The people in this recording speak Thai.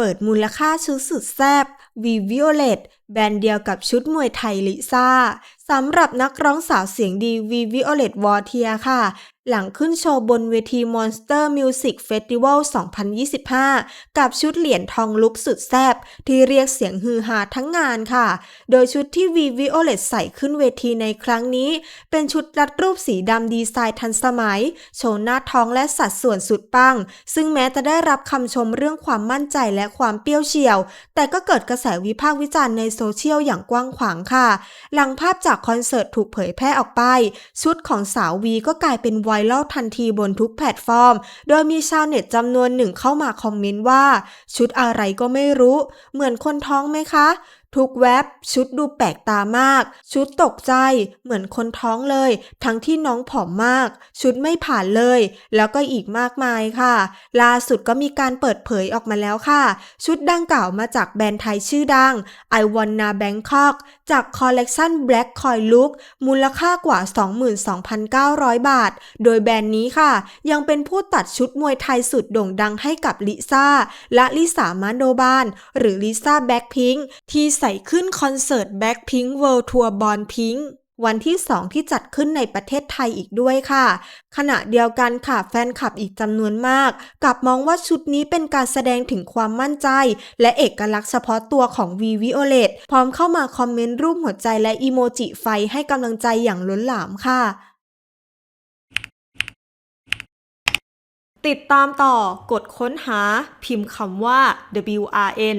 เปิดมูลค่าชุดสุดแซ่บ V Violet แบรนด์เดียวกับชุดมวยไทยลิซ่าสำหรับนักร้องสาวเสียงดี V Violet w a r t i e r ค่ะ หลังขึ้นโชว์บนเวที Monster Music Festival 2025 กับชุดเหรียญทองลุกสุดแซ่บที่เรียกเสียงฮือฮาทั้งงานค่ะ โดยชุดที่ V Violet ใส่ขึ้นเวทีในครั้งนี้ เป็นชุดรัดรูปสีดำดีไซน์ทันสมัย โชว์หน้าท้องและสัดส่วนสุดปัง ซึ่งแม้จะได้รับคำชมเรื่องความมั่นใจและความเปรี้ยวเฉียว แต่ก็เกิดกระแสวิพากษ์วิจารณ์ในโซเชียลอย่างกว้างขวางค่ะ หลังภาพจากคอนเสิร์ตถูกเผยแพร่ออกไป ชุดของสาววีก็กลายเป็นไวรัลทันทีบนทุกแพลตฟอร์ม โดยมีชาวเน็ตจำนวนหนึ่งเข้ามาคอมเมนต์ว่า ชุดอะไรก็ไม่รู้ เหมือนคนท้องไหมคะทุกแว็บชุดดูแปลกตามาก ชุดตกใจเหมือนคนท้องเลย ทั้งที่น้องผอมมาก ชุดไม่ผ่านเลย แล้วก็อีกมากมายค่ะ ล่าสุดก็มีการเปิดเผยออกมาแล้วค่ะ ชุดดังกล่าวมาจากแบรนด์ไทยชื่อดัง I Wanna Bangkok จากคอลเลกชัน Black Coin Look มูลค่ากว่า 22,900 บาท โดยแบรนด์นี้ค่ะ ยังเป็นผู้ตัดชุดมวยไทยสุดโด่งดังให้กับลิซ่าและลิสามาโดบาน หรือลิซ่าแบ็คพิงที่ใส่ขึ้นคอนเสิร์ต Blackpink World Tour Born Pink วันที่ 2 ที่จัดขึ้นในประเทศไทยอีกด้วยค่ะ ขณะเดียวกันค่ะแฟนคลับอีกจำนวนมาก กลับมองว่าชุดนี้เป็นการแสดงถึงความมั่นใจ และเอกลักษณ์เฉพาะตัวของ V Violet พร้อมเข้ามาคอมเมนต์รูปหัวใจและอีโมจิไฟให้กำลังใจอย่างล้นหลามค่ะ ติดตามต่อกดค้นหาพิมพ์คำว่า WRN